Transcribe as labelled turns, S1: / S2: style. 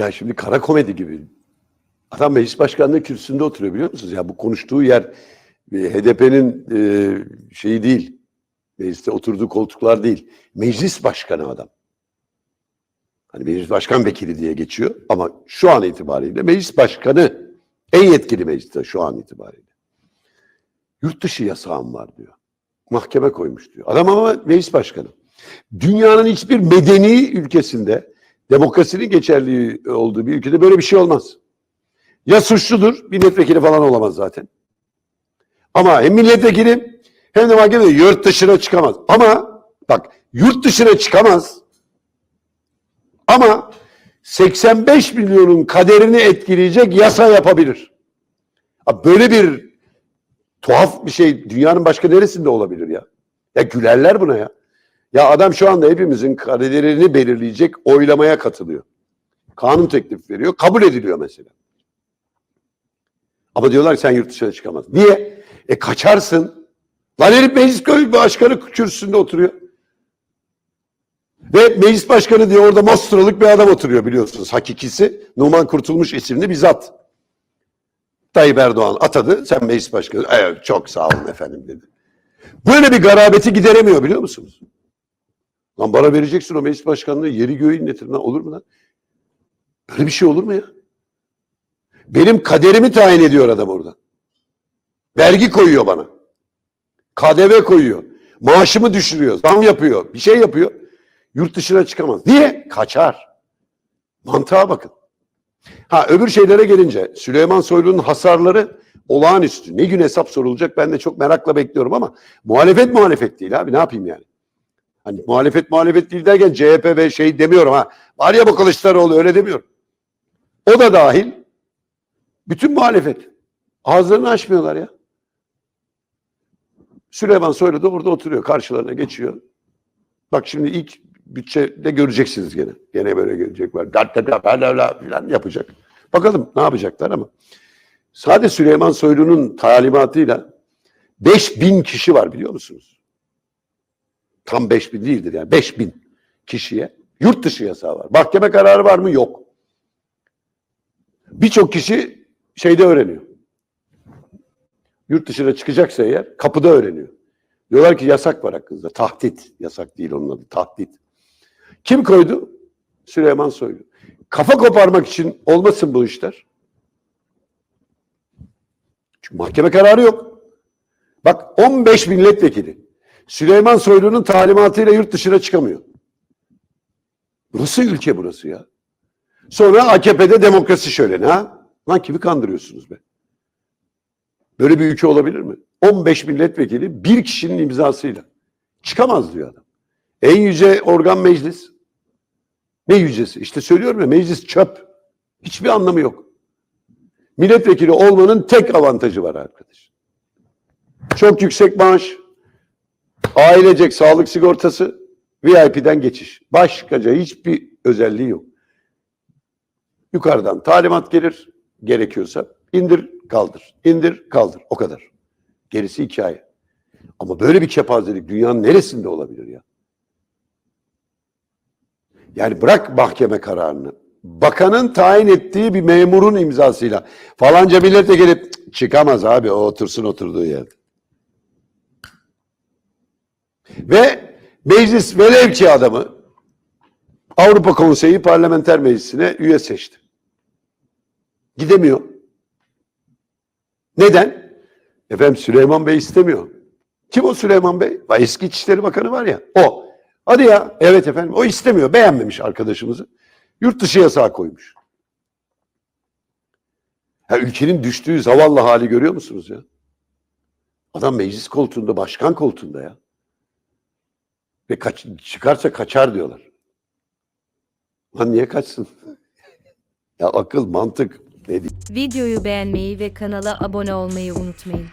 S1: Ya şimdi kara komedi gibi. Adam meclis başkanlığı kürsüsünde oturuyor biliyor musunuz? Ya bu konuştuğu yer e, HDP'nin e, şeyi değil. Mecliste oturduğu koltuklar değil. Meclis başkanı adam. Hani meclis başkan vekili diye geçiyor ama şu an itibariyle meclis başkanı en yetkili mecliste şu an itibariyle. Yurt dışı yasağım var diyor. Mahkeme koymuş diyor. Adam ama meclis başkanı. Dünyanın hiçbir medeni ülkesinde demokrasinin geçerli olduğu bir ülkede böyle bir şey olmaz. Ya suçludur, bir milletvekili falan olamaz zaten. Ama hem milletvekili hem de mahkeme yurt dışına çıkamaz. Ama bak yurt dışına çıkamaz. Ama 85 milyonun kaderini etkileyecek yasa yapabilir. Abi Böyle bir tuhaf bir şey dünyanın başka neresinde olabilir ya? Ya gülerler buna ya. Ya adam şu anda hepimizin kaderini belirleyecek oylamaya katılıyor. Kanun teklif veriyor, kabul ediliyor mesela. Ama diyorlar sen yurt dışına çıkamazsın. Niye? E kaçarsın. Lan herif meclis başkanı kürsüsünde oturuyor. Ve meclis başkanı diye orada Mostralık bir adam oturuyor biliyorsunuz. Hakikisi Numan Kurtulmuş isimli bir zat. Tayyip Erdoğan atadı. Sen meclis başkanı. Evet çok sağ olun efendim dedi. Böyle bir garabeti gideremiyor biliyor musunuz? Lan bana vereceksin o meclis başkanlığı yeri göğü inletir lan olur mu lan? Böyle bir şey olur mu ya? Benim kaderimi tayin ediyor adam orada. Vergi koyuyor bana. KDV koyuyor. Maaşımı düşürüyor. Zam yapıyor. Bir şey yapıyor. Yurt dışına çıkamaz. Niye? Kaçar. Mantığa bakın. Ha öbür şeylere gelince Süleyman Soylu'nun hasarları olağanüstü. Ne gün hesap sorulacak ben de çok merakla bekliyorum ama muhalefet muhalefet değil abi ne yapayım yani. Hani muhalefet muhalefet değil derken CHP ve şey demiyorum ha. Var ya bu Kılıçdaroğlu öyle demiyorum. O da dahil bütün muhalefet. Ağızlarını açmıyorlar ya. Süleyman Soylu da orada oturuyor. Karşılarına geçiyor. Bak şimdi ilk bütçede göreceksiniz gene. Gene böyle gelecek var. Da, falan yapacak. Bakalım ne yapacaklar ama. Sadece Süleyman Soylu'nun talimatıyla 5000 kişi var biliyor musunuz? Tam 5000 değildir yani 5000 kişiye yurt dışı yasağı var. Mahkeme kararı var mı? Yok. Birçok kişi şeyde öğreniyor. Yurt dışına çıkacaksa eğer kapıda öğreniyor. Diyorlar ki yasak var hakkınızda. Tahdit. Yasak değil onun adı. Tahdit. Kim koydu? Süleyman Soylu. Kafa koparmak için olmasın bu işler. Çünkü mahkeme kararı yok. Bak 15 milletvekili. Süleyman Soylu'nun talimatıyla yurt dışına çıkamıyor. Nasıl ülke burası ya? Sonra AKP'de demokrasi şöyle ha? Lan kimi kandırıyorsunuz be? Böyle bir ülke olabilir mi? 15 milletvekili bir kişinin imzasıyla. Çıkamaz diyor adam. En yüce organ meclis. Ne yücesi? İşte söylüyorum ya meclis çöp. Hiçbir anlamı yok. Milletvekili olmanın tek avantajı var arkadaş. Çok yüksek maaş, ailecek sağlık sigortası, VIP'den geçiş. Başkaca hiçbir özelliği yok. Yukarıdan talimat gelir, gerekiyorsa indir kaldır, indir kaldır. O kadar. Gerisi hikaye. Ama böyle bir kepazelik dünyanın neresinde olabilir ya? Yani bırak mahkeme kararını. Bakanın tayin ettiği bir memurun imzasıyla falanca milletvekili "Cık, çıkamaz abi o otursun oturduğu yerde. Ve meclis velev ki adamı Avrupa Konseyi Parlamenter Meclisi'ne üye seçti. Gidemiyor. Neden? Efendim Süleyman Bey istemiyor. Kim o Süleyman Bey? Eski İçişleri Bakanı var ya. O. Hadi ya. Evet efendim. O istemiyor. Beğenmemiş arkadaşımızı. Yurt dışı yasağı koymuş. Ya ülkenin düştüğü zavallı hali görüyor musunuz ya? Adam meclis koltuğunda, başkan koltuğunda ya. Ve kaç, çıkarsa kaçar diyorlar. Lan niye kaçsın? ya akıl, mantık ne diyeyim?
S2: Videoyu beğenmeyi ve kanala abone olmayı unutmayın.